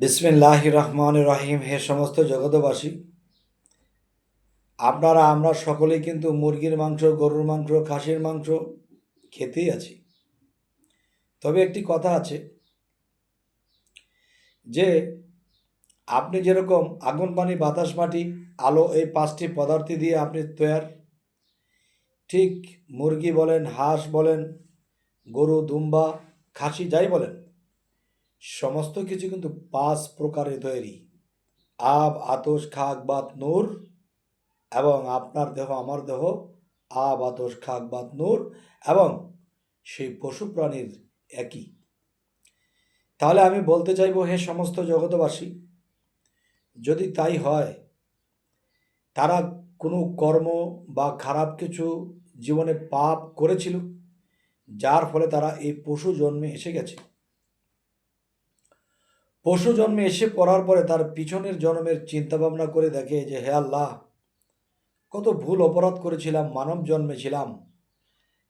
বিসমিল্লাহ রহমান রহিম হে সমস্ত জগতবাসী আপনারা, আমরা সকলেই কিন্তু মুরগির মাংস, গরুর মাংস, খাসির মাংস খেতেই আছি। তবে একটি কথা আছে যে, আপনি যেরকম আগুন, পানি, বাতাস, মাটি, আলো এই পাঁচটি পদার্থ দিয়ে আপনি তৈয়ার, ঠিক মুরগি বলেন, হাঁস বলেন, গরু, দুম্বা, খাসি যাই বলেন সমস্ত কিছু কিন্তু পাঁচ প্রকারে তৈরি। আব, আতস খাক বাত, নূর এবং আপনার দেহ, আমার দেহ, আব, আতস খাক বাত, নূর এবং সেই পশু প্রাণীর একই। তাহলে আমি বলতে চাইব, হে সমস্ত জগতবাসী যদি তাই হয়, তারা কোনো কর্ম বা খারাপ কিছু জীবনে পাপ করেছিল, যার ফলে তারা এই পশু জন্মে এসে গেছে। পশু জন্মে এসে পড়ার পরে তার পিছনের জন্মের চিন্তা ভাবনা করে দেখে যে, হে আল্লাহ, কত ভুল অপরাধ করেছিলাম, মানব জন্মে ছিলাম।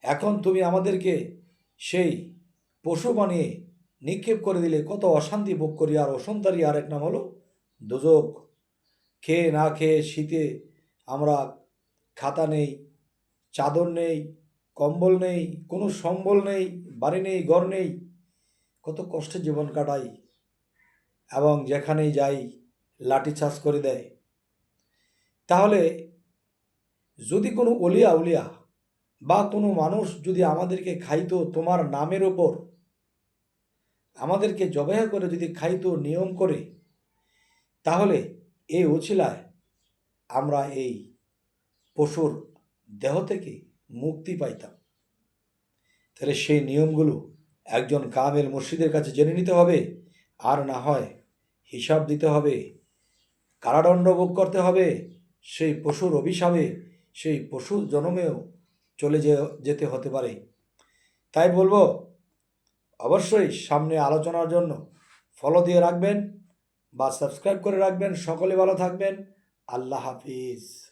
এখন তুমি আমাদেরকে সেই পশু বানিয়ে নিক্ষেপ করে দিলে কত অশান্তি ভোগ করি। আর অসন্তারই আরেক নাম হলো দুজক। খেয়ে না খেয়ে শীতে আমরা খাতা নেই, চাদর নেই, কম্বল নেই, কোনো সম্বল নেই, বাড়ি নেই, ঘর নেই। কত কষ্টে জীবন কাটাই। এবং যেখানেই যাই, লাঠি চাষ করে দেয়। তাহলে যদি কোনো অলিয়া উলিয়া বা কোনো মানুষ যদি আমাদেরকে খাইতো তোমার নামের ওপর, আমাদেরকে জবাহ করে যদি খাইতো নিয়ম করে, তাহলে এই উছিলায় আমরা এই পশুর দেহ থেকে মুক্তি পাইতাম। তাহলে সেই নিয়মগুলো একজন কামেল মসজিদের কাছে জেনে নিতে হবে, আর না হয় হিসাব দিতে হবে, কারাদণ্ড ভোগ করতে হবে, সেই পশুর অভিশাপে সেই পশুর জনমেও চলে যেতে হতে পারে। তাই বলব, অবশ্যই সামনে আলোচনার জন্য ফলো দিয়ে রাখবেন বা সাবস্ক্রাইব করে রাখবেন। সকলে ভালো থাকবেন। আল্লাহ হাফিজ।